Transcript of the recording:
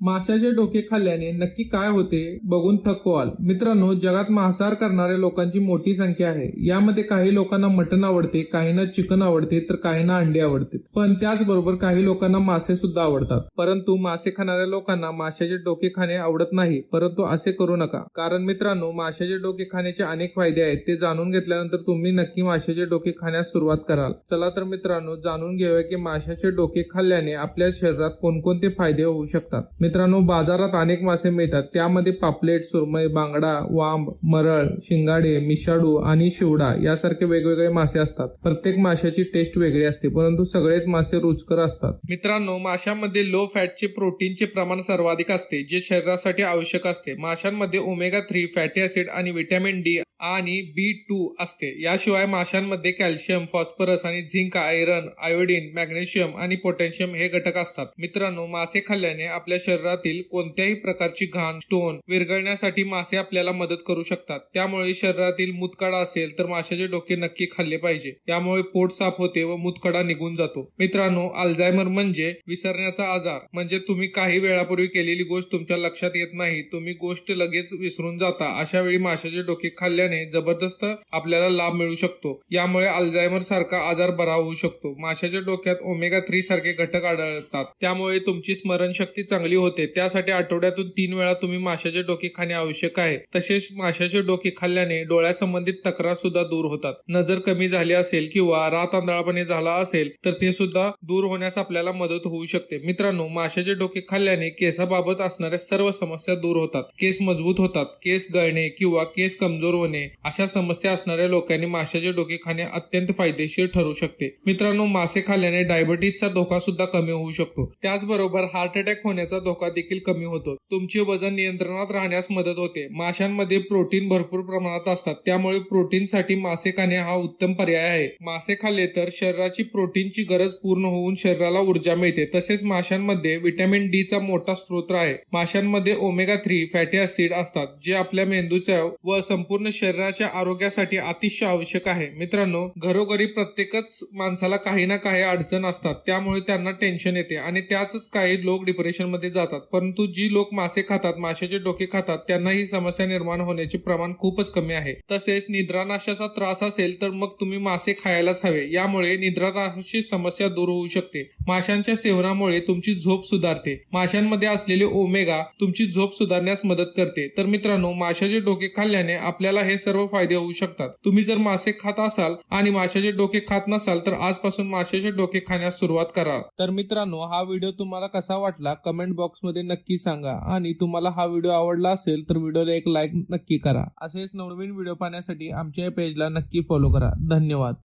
माशाचे डोके खाल्ल्याने नक्की काय होते बघून थकवाल मित्रांनो जगात मांसाहार करणाऱ्या लोकांची मोठी संख्या आहे. यामध्ये काही लोकांना मटण आवडते काहींना चिकन आवडते तर काहींना अंडे आवडते. पण त्याचबरोबर काही लोकांना मासे सुद्धा आवडतात. परंतु मासे खाणाऱ्या लोकांना माशाचे डोके खाणे आवडत नाही परंतु असे करू नका. कारण मित्रांनो माशाचे डोके खाण्याचे अनेक फायदे आहेत. ते जाणून घेतल्यानंतर तुम्ही नक्की माशाचे डोके खाण्यास सुरुवात कराल. चला तर मित्रांनो जाणून घेऊया की माशाचे डोके खाल्ल्याने आपल्या शरीरात कोणकोणते फायदे होऊ शकतात. मित्रांनो बाजारात अनेक मासे मिळतात. त्यामध्ये पापलेट सुरमई बांगडा वांब मरळ शिंगाडे मिशाडू आणि शिवडा यासारखे वेगवेगळे मासे असतात. प्रत्येक माशाची टेस्ट वेगळी असते परंतु सगळेच मासे रुचकर असतात. मित्रांनो माशांमध्ये लो फॅटचे प्रोटीनचे प्रमाण सर्वाधिक असते जे शरीरासाठी आवश्यक असते. माशांमध्ये ओमेगा थ्री फॅटी ऍसिड आणि व्हिटॅमिन डी आणि बी टू असते. याशिवाय माशांमध्ये कॅल्शियम फॉस्फरस आणि झिंक आयरन आयोडीन मॅग्नेशियम आणि पोटॅशियम हे घटक असतात. मित्रांनो मासे खाल्ल्याने आपल्या शरीरातील कोणत्याही प्रकारची घाण स्टोन विरघळण्यासाठी मासे आपल्याला मदत करू शकतात. त्यामुळे शरीरातील मुतकडा असेल तर माशाचे डोके नक्की खाल्ले पाहिजे. यामुळे पोट साफ होते व मुतकडा निघून जातो. मित्रांनो अल्झायमर म्हणजे विसरण्याचा आजार. म्हणजे तुम्ही काही वेळापूर्वी केलेली गोष्ट तुमच्या लक्षात येत नाही. तुम्ही गोष्ट लगेच विसरून जाता. अशा वेळी माशाचे डोके केल्याने जबरदस्त आपल्याला लाभ मिळू शकतो. यामुळे अल्झायमर सारखा आजार बरा होऊ शकतो. माशाच्या डोक्यात ओमेगा थ्री सारखे घटक आढळतात. त्यामुळे तुमची स्मरणशक्ती चांगली होते. त्यासाठी आठवड्यातून तीन वेळा तुम्ही माशाचे डोके खाणे आवश्यक आहे. तसेच माशाचे डोके खाल्ल्याने डोळ्यासंबंधित तक्रार सुद्धा दूर होतात. नजर कमी झाली असेल किंवा रात आंधळापणे झाला असेल तर ते सुद्धा दूर होण्यास आपल्याला मदत होऊ शकते. मित्रांनो माशाचे डोके खाल्ल्याने केसाबाबत असणाऱ्या सर्व समस्या दूर होतात. केस मजबूत होतात. केस गळणे किंवा केस कमजोर होणे अशा समस्या असणाऱ्या लोकांनी माशाचे डोके खाणे अत्यंत फायदेशीर ठरू शकते. मित्रांनो मासे खाल्ल्याने डायबिटीजचा धोका सुद्धा कमी होऊ शकतो. त्याचबरोबर हार्ट अटॅक होण्याचा धोका देखील कमी होतो. तुमचे वजन नियंत्रणात राहण्यास मदत होते. माशांमध्ये प्रोटीन भरपूर प्रमाणात असतात. त्यामुळे प्रोटीनसाठी मासे खाणे हा उत्तम पर्याय आहे. मासे खाल्ले तर शरीराची प्रोटीनची गरज पूर्ण होऊन शरीराला ऊर्जा मिळते. तसेच माशांमध्ये व्हिटॅमिन डी चा मोठा स्रोत आहे. माशांमध्ये ओमेगा थ्री फॅटी ऍसिड असतात जे आपल्या मेंदूच्या व संपूर्ण शरीराच्या आरोग्यासाठी अतिशय आवश्यक आहे. मित्रांनो घरोघरी प्रत्येकच माणसाला काही ना काही अडचण असतात. त्यामुळे त्यांना टेन्शन येते आणि त्याच काही लोक डिप्रेशनमध्ये जातात. परंतु जी लोक मासे खातात माशाचे डोके खातात त्यांना ही समस्या निर्माण होण्याचे प्रमाण खूपच कमी आहे. तसेच निद्रानाशाचा त्रास असेल तर मग तुम्ही मासे खायलाच हवे. यामुळे निद्रानाशाची समस्या दूर होऊ शकते. माशांच्या सेवनामुळे तुमची झोप सुधारते. माशांमध्ये असलेले ओमेगा तुमची झोप सुधारण्यास मदत करते. तर मित्रांनो माशाचे डोके खाल्ल्याने आपल्याला हे सर्व फायदे होऊ शकतात. तुम्ही जर मासे खात असाल आणि माशाचे डोके खात नसाल तर आजपासून माशाचे डोके खाण्यास सुरुवात करा तर मित्रांनो हा व्हिडिओ तुम्हाला कसा वाटला कमेंट बॉक्समध्ये नक्की सांगा. आणि तुम्हाला हा व्हिडिओ आवडला असेल तर व्हिडिओला एक लाईक नक्की करा. असेच नवनवीन व्हिडिओ पाहण्यासाठी आमच्या पेजला नक्की फॉलो करा. धन्यवाद.